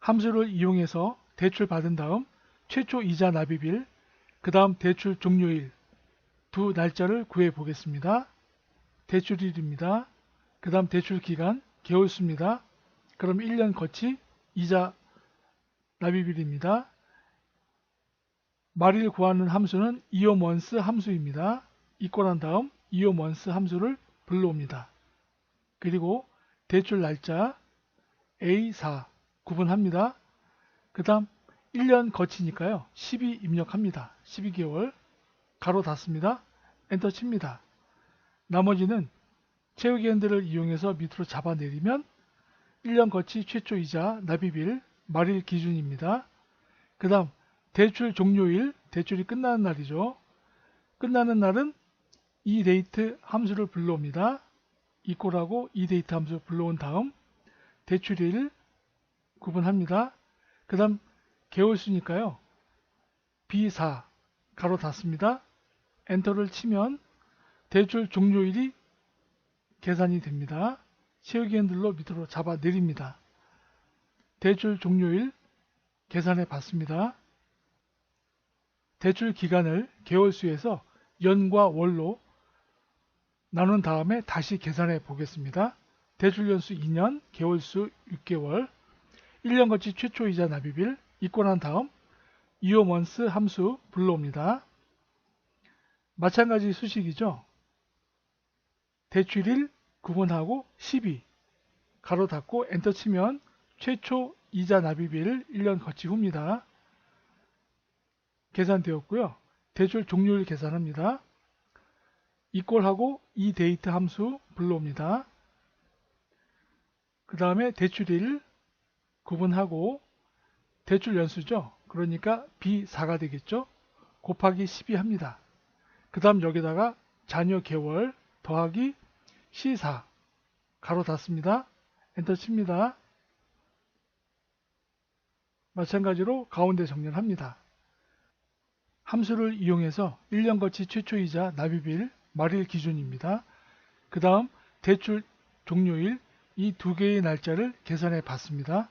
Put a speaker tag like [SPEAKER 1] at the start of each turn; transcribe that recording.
[SPEAKER 1] 함수를 이용해서 대출 받은 다음 최초 이자 납입일, 그 다음 대출 종료일 두 날짜를 구해 보겠습니다. 대출일입니다. 그 다음 대출 기간 개월수입니다. 그럼 1년 거치 이자 납입일입니다. 말일 구하는 함수는 이오먼스 함수입니다. 이꼴한 다음 이오먼스 함수를 불러옵니다. 그리고 대출 날짜 A4 구분합니다. 그 다음 1년 거치니까요. 12 입력합니다. 12개월 가로 닫습니다. 엔터 칩니다. 나머지는 채우기 핸들을 이용해서 밑으로 잡아내리면 1년 거치 최초 이자 납입일 말일 기준입니다. 그 다음 대출 종료일, 대출이 끝나는 날이죠. 끝나는 날은 이 데이트 함수를 불러옵니다. 이꼴하고 이 데이트 함수 불러온 다음 대출일 구분합니다. 그 다음 개월수니까요. B4 가로 닫습니다. 엔터를 치면 대출 종료일이 계산이 됩니다. 채우기 핸들로 밑으로 잡아 내립니다. 대출 종료일 계산해 봤습니다. 대출 기간을 개월수에서 연과 월로 나눈 다음에 다시 계산해 보겠습니다. 대출 연수 2년, 개월수 6개월, 1년 거치 최초 이자 납입일 입고 난 다음 이오먼스 함수 불러옵니다. 마찬가지 수식이죠. 대출일 구분하고 12 가로 닫고 엔터 치면 최초 이자 납입일 1년 거치 후입니다. 계산되었고요. 대출 종료일 계산합니다. 이꼴하고 이 데이트 함수 불러옵니다. 그 다음에 대출일 구분하고 대출 연수죠. 그러니까 B4가 되겠죠. 곱하기 12 합니다. 그 다음 여기다가 자녀 개월 더하기 C4 가로 닫습니다. 엔터 칩니다. 마찬가지로 가운데 정렬 합니다. 함수를 이용해서 1년 거치 최초이자 납입일 말일 기준입니다. 그 다음 대출 종료일 이 두 개의 날짜를 계산해 봤습니다.